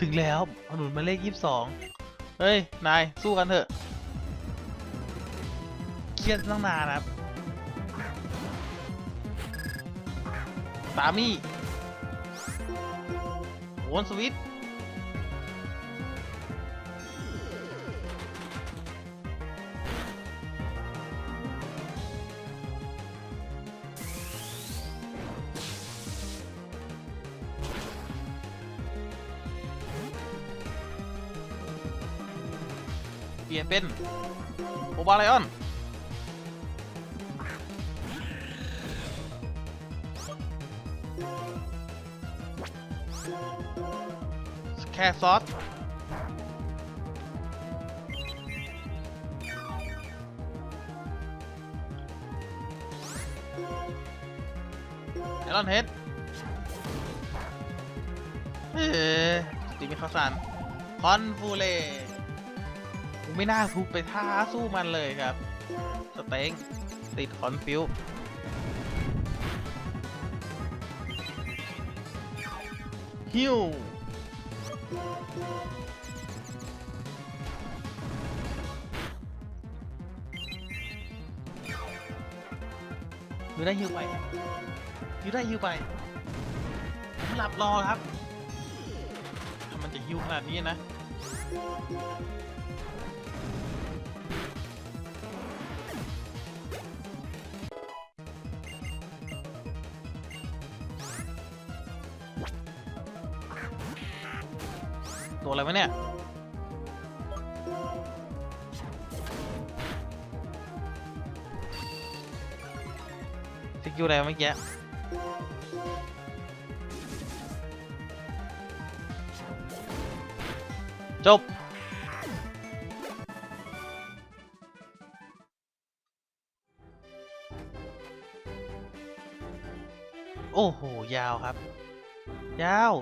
ถึงแล้วถนนหมายเลขยี่สิบสองเฮ้ย นาย สู้กันเถอะ เครียดตั้งนานครับสามีโวนสวิตช์ ปลี่ยนเป็นโอบาไลออนแค่ซอสไอรอนเฮดเฮ้ยตีมีข้าวสารคอนฟูเล่ ไม่น่าทุบไปท้าสู้มันเลยครับ สเต็งติดคอนฟิวฮิวยูได้ฮิวไปยูได้ฮิวไปผมหลับรอครับ ถ้ามันจะฮิวขนาดนี้นะ ตัวอะไรวะเนี่ยสกิลอะไรเมื่อกี้จบ โอ้โห ยาวครับ ยาว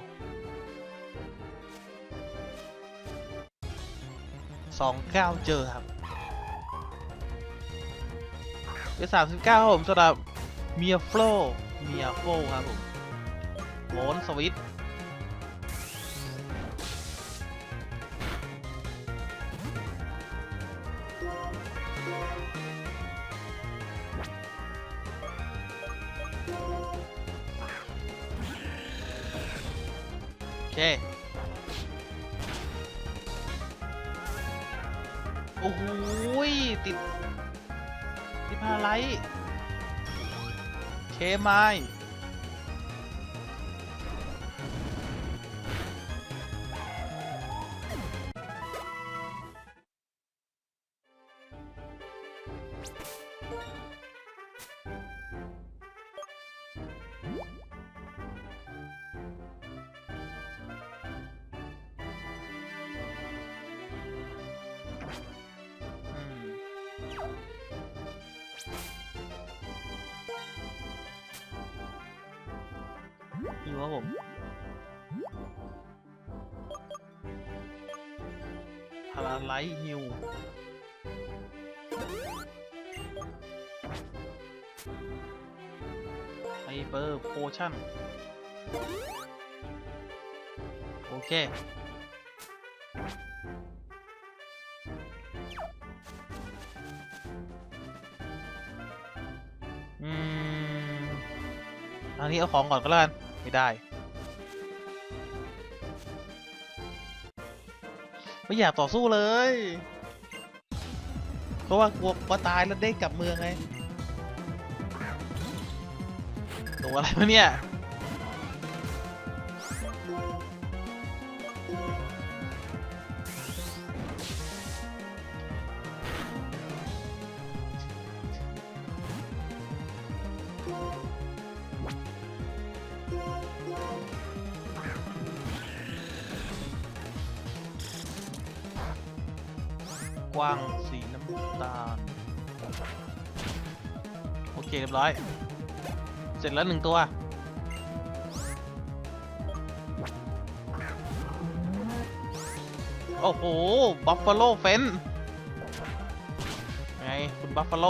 สองเก้าเจอครับเป็นสามสิบเก้าครับผมสำหรับเมียโฟลเมียโฟลครับผมโหนสวิตช์โอเค โอ้โหติดติดพาไลท์เคมาย ฮิวครับผมพาราไลท์ฮิวไฮเปอร์โพชั่น โอเคอืมอันนี้เอาของก่อนก็แล้วกัน ไม่ได้ ไม่อยากต่อสู้เลย เพราะว่ากลัวว่าตายแล้วเด้งกลับเมืองไงตัวอะไรวะเนี่ย กว้างสีน้ำตาล โอเคเรียบร้อย เสร็จแล้วหนึ่งตัว โอ้โห บัฟฟาโลเฟน ไง คุณบัฟฟาโล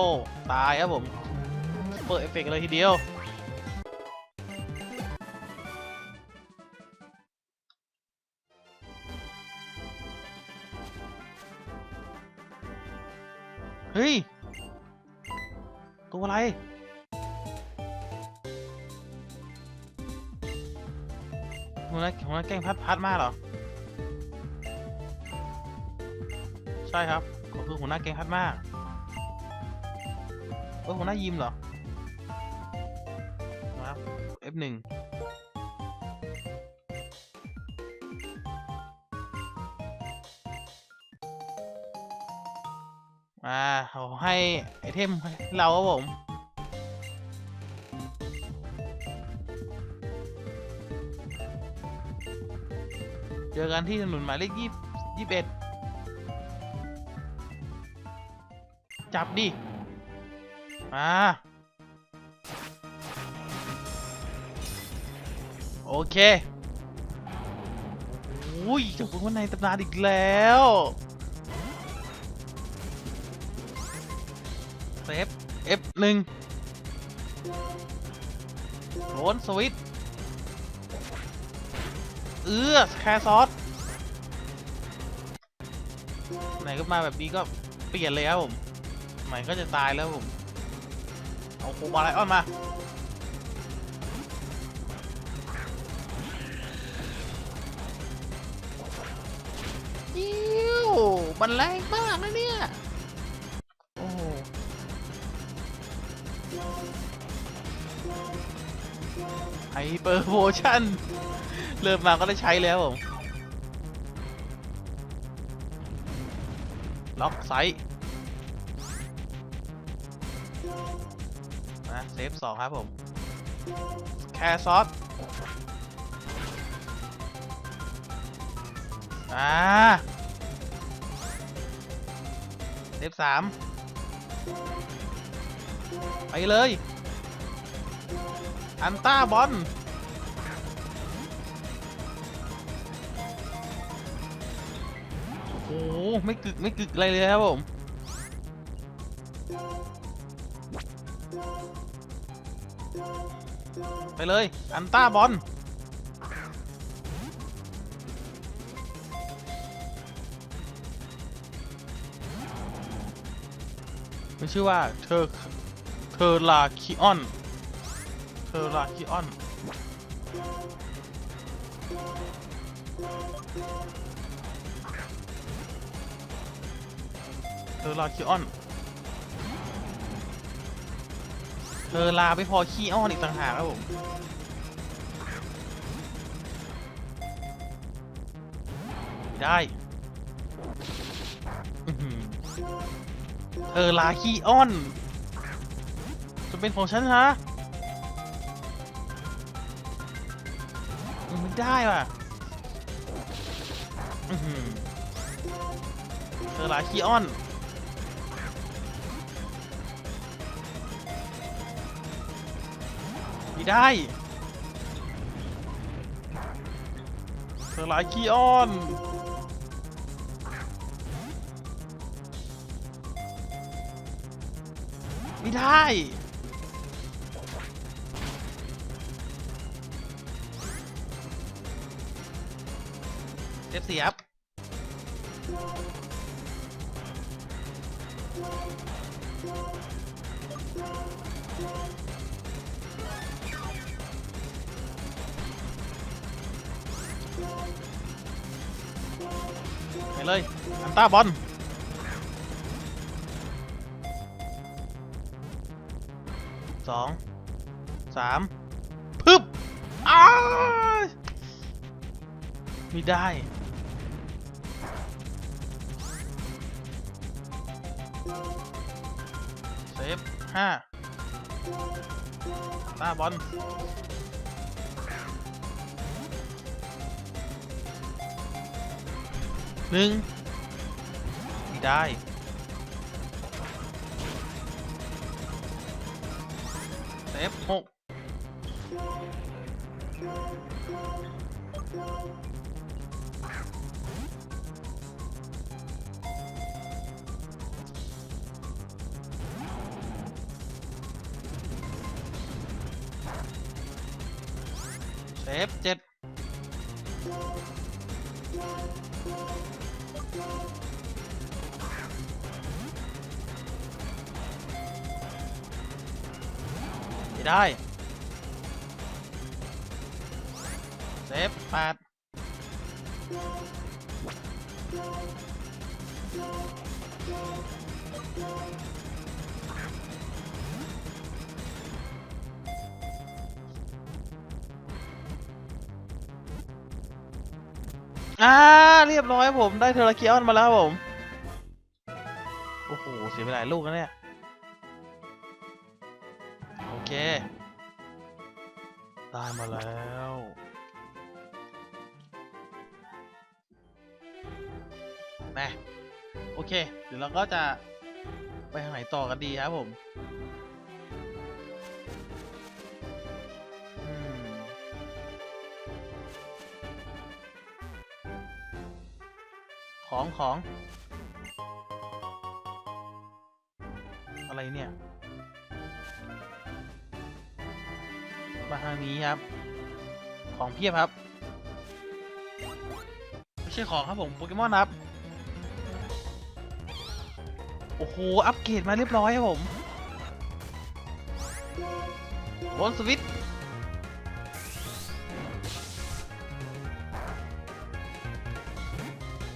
ตายครับผม เปิดเอฟเฟกต์เลยทีเดียว ฮ้ย ตัวอะไรหัวหน้าหัวหน้าแกล้งพัดพัดมากเหรอ ใช่ครับก็คือหัวหน้าแกล้งพัดมากเออหัวหน้ายิมเหรอ นะครับ F1 อ่าเขาให้ไอเทมเราครับผมเจอกันที่ถนนหมายเลขยี่ยี่สิบเอ็ดจับดิมาโอเคอุ้ยเจอพวกมันในตำนานอีกแล้ว เซฟ F1 โรนสวิตเอื้อแคร์ซอสไหนก็มาแบบนี้ก็เปลี่ยนเลยครับผมใหม่ก็จะตายแล้วผม เอาโคบาไลออนมาอิ้วมันแรงมากนะเนี่ย เปอร์โพชั่น เริ่มมาก็ได้ใช้แล้วผมล็อกไซต์นะเซฟสองครับผม แคร์ซอสอ่าเซฟสามไปเลย อันต้าบอลโอ้ไม่กึก ไม่กึกอะไรเลยครับผม ไปเลย อันต้าบอลมันชื่อว่าเธอเธอลาคิออน เธอลาคิออนเธอลาคิออนเธอลาไม่พอขี้อ้อนอีกต่างหากครับผมได้ เธอลาขี้อ้อน จะเป็นของฉันฮะ ได้ว่ะอื้อหลาขี้อ้อน ไม่ได้เธอหลาขี้อ้อนไม่ได้ เซฟเสียบไปเลยอันต้าบอลสองสามพึบอ้าไม่ได้ เซฟห้าตาบอลหนึ่งไม่ได้เซฟหก ไม่ได้เซฟแปด อ่าเรียบร้อยผมได้เทอร์เคียนมาแล้วผม โอ้โห เสียไปหลายลูกแล้วเนี่ย โอเค ได้มาแล้วนะโอเค เดี๋ยวเราก็จะไปทางไหนต่อกันดีครับผม ของของ อะไรเนี่ย มาทางนี้ครับ ของเพียบครับ ไม่ใช่ของครับผมโปเกมอนครับ โอ้โห อัปเกรดมาเรียบร้อยครับผมบนสวิต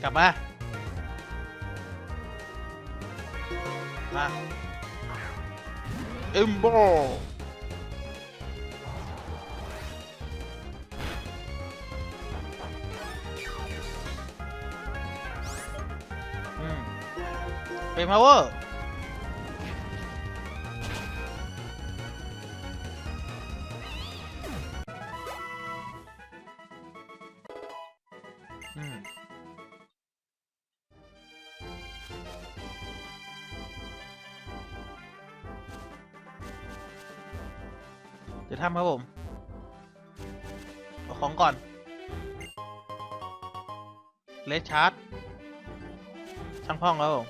กลับมา มาเอ็มโบอืมเป็น power อืม ดี๋ยวทำครับผมเอาของก่อนเลสชาร์จช่างพ่องครับผม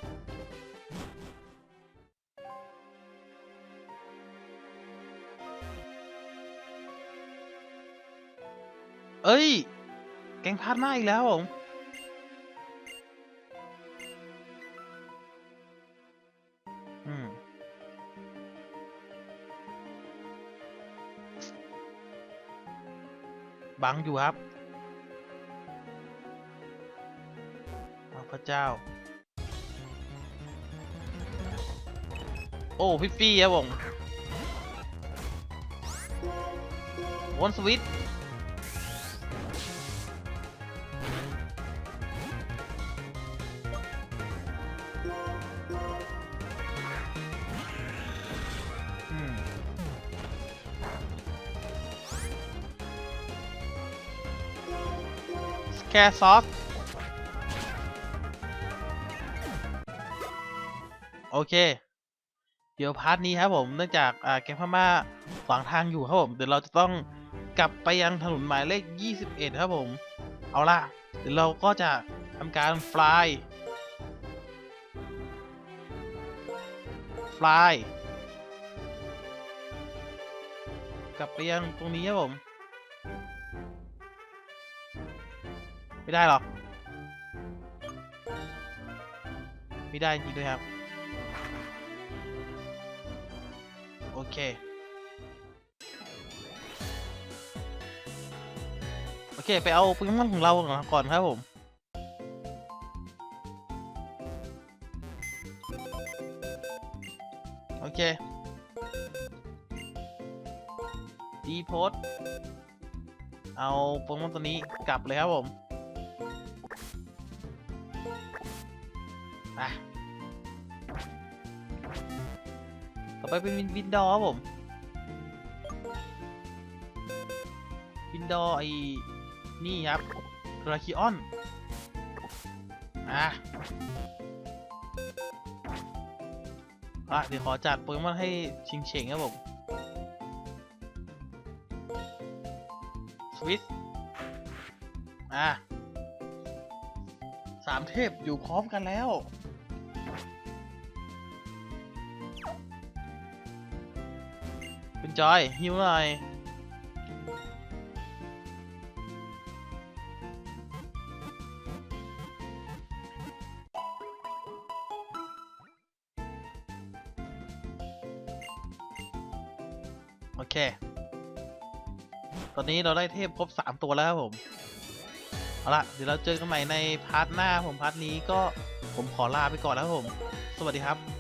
เอ้ย แกงพลาดมากอีกแล้วผม บังอยู่ครับอ้าพระเจ้า โอ้พี่ฟี่ครับผมวนสวิต แคร์ซอสโอเค เดี๋ยวพาร์ทนี้ครับผมเนื่องจากแก๊งพม่าขวางทางอยู่ครับผมเดี๋ยวเราจะต้องกลับไปยังถนนหมายเลข 21 ครับผม เอาล่ะ เดี๋ยวเราก็จะทำการฟลายฟลายกลับไปยังตรงนี้ครับผม ไม่ได้หรอกไม่ได้จริงด้วยครับ โอเค โอเค ไปเอาโปเกมอนของเราก่อนครับผมโอเค ดีโพสเอาโปเกมอนตัวนี้กลับเลยครับผม ไปเป็นวินดอร์ครับผมวินดอร์ไอ้นี่ครับราคิออนอะอะเดี๋ยวขอจัดโปเกมอนให้ชิงเฉงครับผมสวิสอะสามเทพอยู่พร้อมกันแล้ว จอยหิวหน่อยโอเค ตอนนี้เราได้เทพครบสามตัวแล้วครับผม เอาละเดี๋ยวเราเจอกันใหม่ในพาร์ทหน้าผมพาร์ทนี้ก็ผมขอลาไปก่อนแล้วครับผม สวัสดีครับ